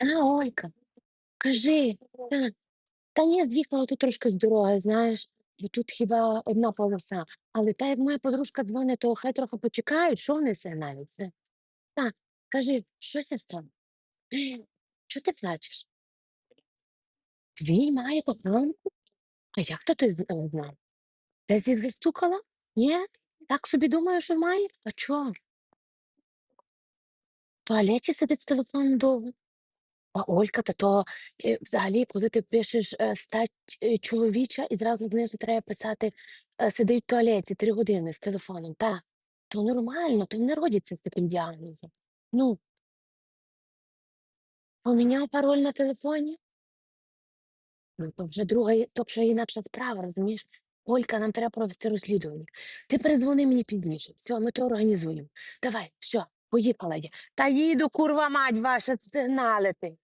А, Олька, кажи. Та, та ні, з'їхала тут трошки з дороги, знаєш, бо тут хіба одна полоса. Але та як моя подружка дзвонить, то хай трохи почекають, що несе навіть це. Так, кажи, що ся стало? Чого ти плачеш? Твій має коханку? А як то ти з- е, знав? Десь їх застукала? Ні? Так собі думаю, що має? А чого? В туалеті сидить з телефоном довго. А Олька, та то е, взагалі, коли ти пишеш е, стать е, чоловіча і зразу знизу треба писати сидить в туалеті три години з телефоном, та, то нормально, то не родяться з таким діагнозом. Ну, поміняв пароль на телефоні, ну то вже друга, то вже інакша справа, розумієш? Олька, нам треба провести розслідування. Ти передзвони мені пізніше. Все, ми то організуємо. Давай, все, поїхала я. Та їду, курва мать ваша, сигналити.